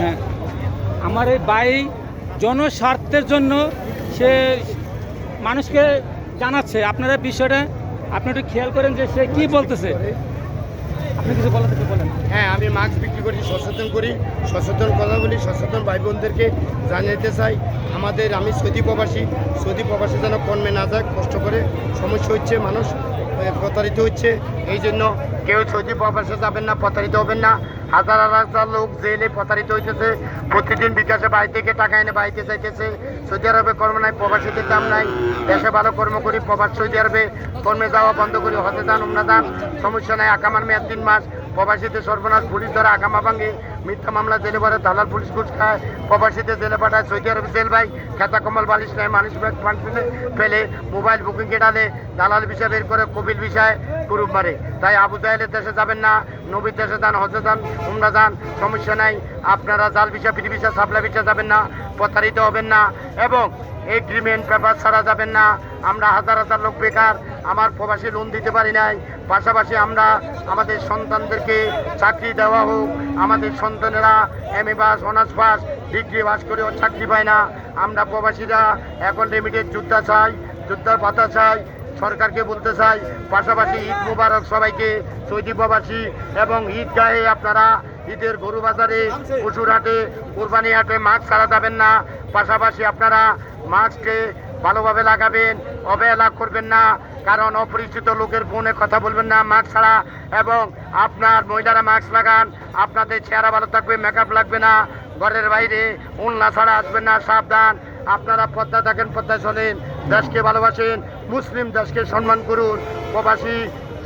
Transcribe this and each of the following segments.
হ্যাঁ। আমার এই ভাই জনস্বার্থের জন্য সে মানুষকে জানাচ্ছে। আপনারা বিষয়টা আপনি একটু খেয়াল করেন যে সে কি বলতেছে। আপনি কিছু বলা থেকে বলেন। হ্যাঁ আমি মাস্ক বিক্রি করি, সচেতন করি, সচেতন কথা বলি, সচেতন ভাই বোনদেরকে জানাতে চাই। আমাদের আমি সৌদি প্রবাসী সৌদি প্রবাসী যেন কর্মে না যায় কষ্ট করে সমস্যা হচ্ছে, মানুষ প্রতারিত হচ্ছে। এই জন্য কেউ সৌদি প্রবাসে যাবেন না, প্রতারিত হবেন না। হাজার হাজার লোক জেলে প্রতারিত হইতেছে। প্রতিদিন বিকাশে বাড়ি থেকে টাকা এনে বাড়িতে চাইতেছে সৌদি আরবে কর্ম নাই, প্রবাসীদের দাম নাই। দেশে ভালো কর্ম করি, প্রবাস সৌদি আরবে কর্মে যাওয়া বন্ধ করি হতে দান উমনা সমস্যা নাই, আকামার মেয়াদ তিন মাস। প্রবাসীদের সর্বনাশ, পুলিশ ধরে আগামা ভাঙে, মিথ্যা মামলা জেলে পড়ে, দালাল পুলিশ ঘুষ খায়, প্রবাসীদের জেলে পাঠায়, সৌদি আরব জেল ভাই, খেতা কম্বল, বালিশ নেয়, মানুষ ব্যাগ ফান্ড ফেলে মোবাইল বুকিং কেটালে দালাল বিষয় বের করে কবিল বিষয় কুরুপ মারে। তাই আবু জাহেলের দেশে যাবেন না, নবীর দেশে যান হজে যান, উমরা যান, সমস্যা নাই, আপনারা জাল বিষয় ফ্রি বিষয় সাপ্লাই বিষয় যাবেন না, প্রতারিত হবেন না, এবং এগ্রিমেন্ট পেপার ছাড়া যাবেন না। আমরা হাজার হাজার লোক বেকার, আমার প্রবাসী লোন দিতে পারি নাই। পাশাপাশি আমরা আমাদের সন্তানদেরকে চাকরি দেওয়া হোক। আমাদের সন্তানেরা M A pass honours pass degree pass করেও চাকরি পায় না। আমরা প্রবাসীরা এখন লিমিটেড যুদ্ধা চাই, যুদ্ধার পাতা চাই, সরকারকে বলতে চাই। পাশাপাশি ঈদ মুবারক সবাইকে, সৌদি প্রবাসী এবং ঈদ গায়ে আপনারা ঈদের গরু বাজারে পশুর হাটে কোরবানি হাটে মাস্ক ছাড়া যাবেন না। পাশাপাশি আপনারা মাস্ককে ভালোভাবে লাগাবেন, অবহেলা করবেন না, কারণ অপরিচিত লোকের ফোনে কথা বলবেন না মাস্ক ছাড়া। এবং আপনার মহিলারা মাস্ক লাগান, আপনাদের চেহারা ভালো থাকবে মেকআপ লাগবে না, ঘরের বাইরে উল্লা ছাড়া আসবেন না, সাবধান। আপনারা পদ্মা থাকেন, পদ্মা চলেন, দেশকে ভালোবাসেন, মুসলিম দেশকে সম্মান করুন। প্রবাসী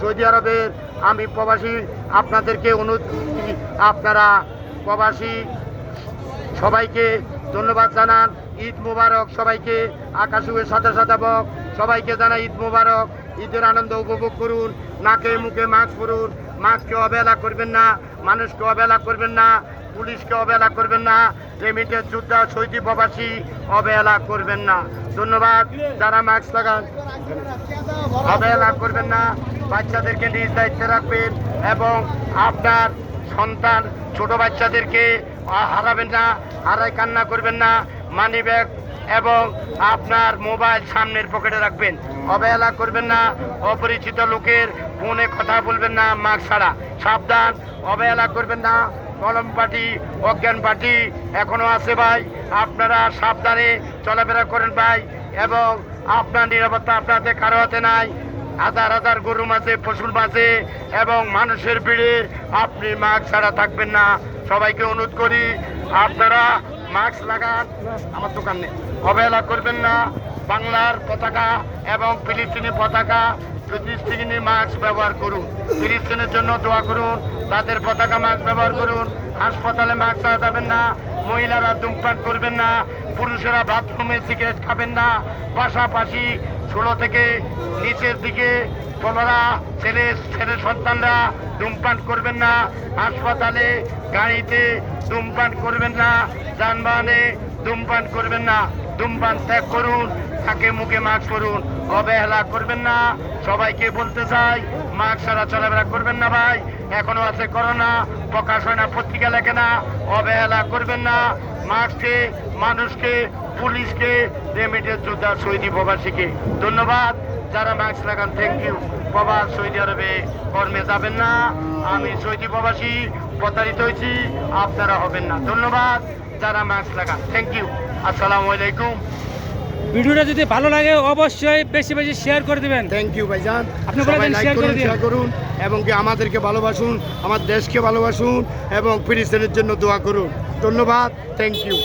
সৌদি আরবের আমি প্রবাসী, আপনাদেরকে অনুরোধ আপনারা প্রবাসী সবাইকে ধন্যবাদ জানান। ঈদ মুবারক সবাইকে আকাশুয়ের সাথে সাথে বক। সবাইকে জানাই ঈদ মুবারক। ঈদের আনন্দ উপভোগ করুন, নাকে মুখে মাস্ক পরুন। মাস্ককে অবহেলা করবেন না, মানুষকে অবহেলা করবেন না। পুলিশকে অবহেলা করবেন না, রেমিটের যোদ্ধা সৈদি প্রবাসী অবহেলা করবেন না। ধন্যবাদ, যারা মাস্ক লাগান। অবহেলা করবেন না, বাচ্চাদেরকে নিজ দায়িত্বে রাখবেন এবং আপনার সন্তান, ছোট বাচ্চাদেরকে হারাবেন না, হারায় কান্না করবেন না মানি ব্যাগ এবং আপনার মোবাইল সামনের পকেটে রাখবেন। অবহেলা করবেন না, অপরিচিত লোকের ফোনে কথা বলবেন না, মাস্ক ছাড়া। সাবধান, অবহেলা করবেন না। কলম পার্টি অজ্ঞান পার্টি এখনও আছে ভাই। আপনারা সাবধানে চলাফেরা করেন ভাই, এবং আপনার নিরাপত্তা আপনাদের কারও হাতে নাই। হাজার হাজার গরু মাঝে পশুর মাঝে এবং মানুষের ভিড়ে আপনি মাস্ক ছাড়া থাকবেন না। সবাইকে অনুরোধ করি, আপনারা মাস্ক লাগান, আমার দোকান অবহেলা করবেন না। বাংলার পতাকা এবং ফিলিস্তিনি পতাকা ফিলিস্তিনি মাস্ক ব্যবহার করুন। ফিলিস্তিনের জন্য দোয়া করুন, তাদের পতাকা মাস্ক ব্যবহার করুন। হাসপাতালে মাস্ক যাবেন না, মহিলারা ধূমপান করবেন না, পুরুষেরা বাথরুমে সিগারেট খাবেন না। পাশাপাশি ষোলো থেকে নিচের দিকে তোমরা ছেলে ছেলে সন্তানরা ধূমপান করবেন না। হাসপাতালে গাড়িতে ধূমপান করবেন না। যানবাহনে ধূমপান করবেন না, ধূমপান ত্যাগ করুন তাকে মুখে মাস্ক করুন অবহেলা করবেন না, সবাইকে বলতে চাই, মাস্ক ছাড়া চলাফেরা করবেন না ভাই, এখনও আছে করোনা, প্রকাশ হয় না, পত্রিকা লেখে না অবহেলা করবেন না, মাস্ককে, মানুষকে, পুলিশকে, রেমিটের যোদ্ধা সৌদি প্রবাসীকে। ধন্যবাদ। যারা মাস্ক লাগান থ্যাংক ইউ প্রবাস সৌদি আরবে কর্মে যাবেন না। আমি সৌদি প্রবাসী প্রতারিত হয়েছি আপনারা হবেন না। ধন্যবাদ যারা মাস্ক লাগান থ্যাংক ইউ আসসালামু আলাইকুম। ভিডিওটা যদি ভালো লাগে অবশ্যই বেশি বেশি শেয়ার করে দিবেন। থ্যাংক ইউ ভাইজান। আপনি বলে সবাই দেন, লাইক করে দিন। শেয়ার করুন এবং কি আমাদেরকে ভালোবাসুন আমার দেশকে ভালোবাসুন এবং ফিলিস্তিনের জন্য দোয়া করুন। ধন্যবাদ থ্যাংক ইউ